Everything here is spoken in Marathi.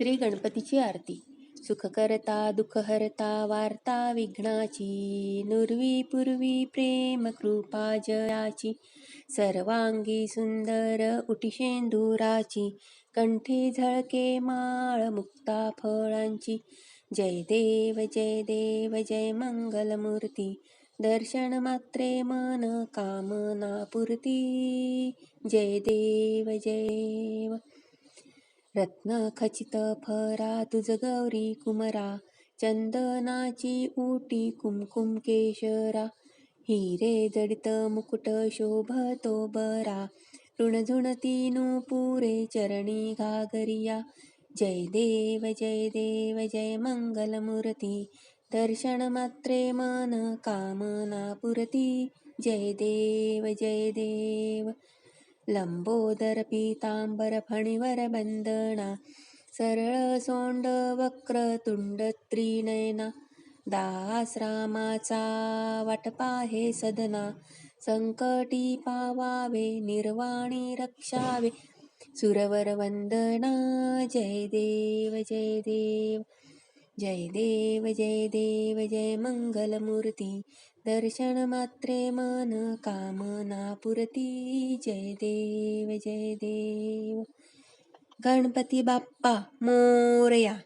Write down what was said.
श्री गणपतीची आरती. सुखकरता करता वार्ता विघ्नाची नुर्वी पूर्वी प्रेम कृपा जयाची. सर्वांगी सुंदर उटीशेंदुराची कंठी झळके माळ मुक्ता फळांची. जय देव जय देव जय मंगलमूर्ती दर्शन मात्रे मन कामना पूर्ती जय देव जय रत्नखचित रत्न खचित फरा तुझ गौरी कुमरा चंदनाची उटी कुमकुम केशरा हिरे जडित मुकुट शोभतो बरा ऋणझुणती पुरे चरणी घागरिया जय देव जय देव जय मंगलमूर्ती दर्शन मात्रे मन कामना पुरती जय देव जय देव लंबोदर पीतांबर फणीवर बंदना सरळ सोंड वक्र तुंड त्रिनयना दास रामाचा वाटपा हे सदना संकटी पावावे निर्वाणी रक्षावे सुरवर वंदना जय देव जय देव जय देव जय देव जय मंगलमूर्ती. दर्शन मात्रे मन कामना पुरती. जय देव जय देव. गणपती बाप्पा मोरया.